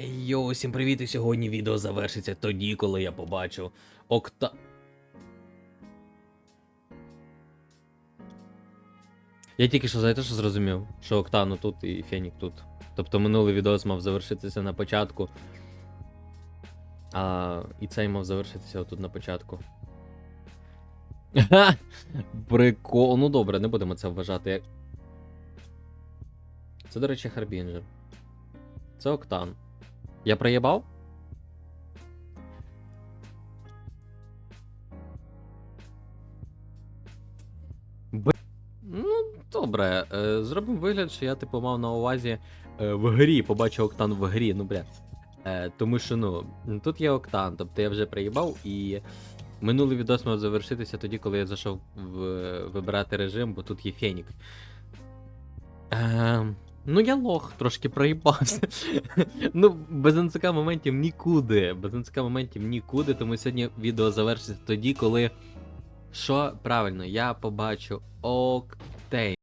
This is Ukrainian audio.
Йо, всім привіт! І сьогодні відео завершиться тоді, коли я побачу Окта. Я тільки що знаєте, що зрозумів? Що Октану тут і Фенік тут. Тобто минулий відео мав завершитися на початку. А і цей мав завершитися отут на початку. Прикол. Ну добре, не будемо це вважати. Це, до речі, Харбінджер. Це Октан. Я проїбав? Б... Ну, добре. Е, зробимо вигляд, що я типу мав на увазі е, в грі, побачив Октан в грі, ну бля. Е, тому що, ну, тут є Октан, тобто я вже приїбав і. Минулий відос мав завершитися тоді, коли я зайшов в, вибирати режим, бо тут є Фенік. Е, ну, я лох, трошки проїбався. ну, без НЦК моментів нікуди. Без НЦК моментів нікуди, тому сьогодні відео завершиться тоді, коли. Що правильно, я побачу Октейн.